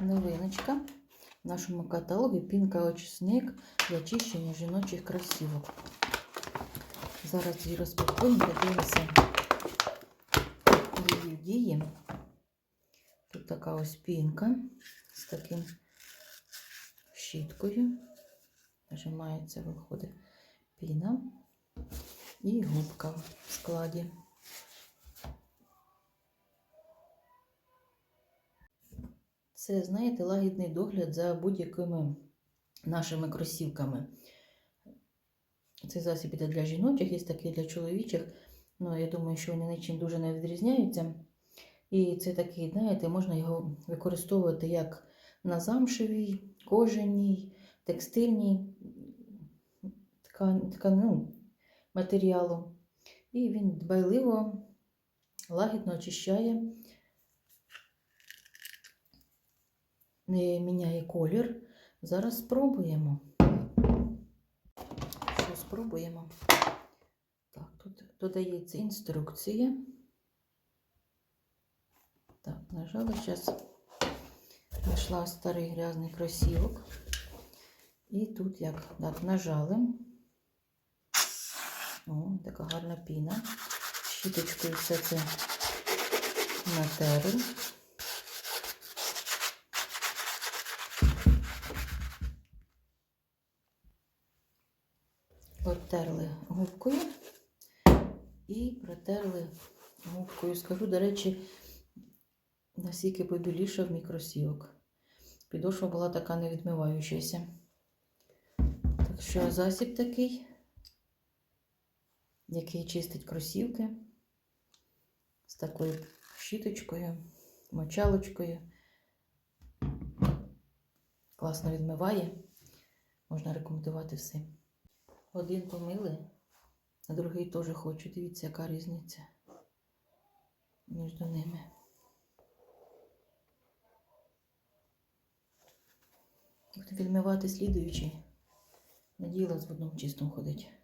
новиночка в нашому каталогі пінка очисник для очищення жіночих кросівок. Зараз її розпакуємо, подивимося її дії. Тут така ось пінка з таким щіткою. Нажимається, виходить піна і губка в складі. Це, знаєте, лагідний догляд за будь-якими нашими кросівками. Цей засіб іде для жіночих, є такий для чоловічих. Ну, я думаю, що вони нічим дуже не відрізняються. І це такий, знаєте, можна його використовувати як на замшевій, кожаній, текстильній ткань, тканину матеріалу. І він дбайливо, лагідно очищає, не міняє колір. Зараз спробуємо. Що спробуємо? Так, тут додається інструкція. Так, нажала. Зараз знайшла старий грязний кросівок. І тут як так, нажали. О, така гарна піна. Щіточкою все це натерли. Обтерли губкою і протерли губкою. Скажу, до речі, наскільки побілішав мій кросівок. Підошва була така невідмиваючася. Так що засіб такий, який чистить кросівки з такою щіточкою, мочалочкою. Класно відмиває. Можна рекомендувати все. Один помили, а другий теж хочу. Дивіться, яка різниця між ними. Буду відмивати слідуючий. Надіялась в одному чистому ходить.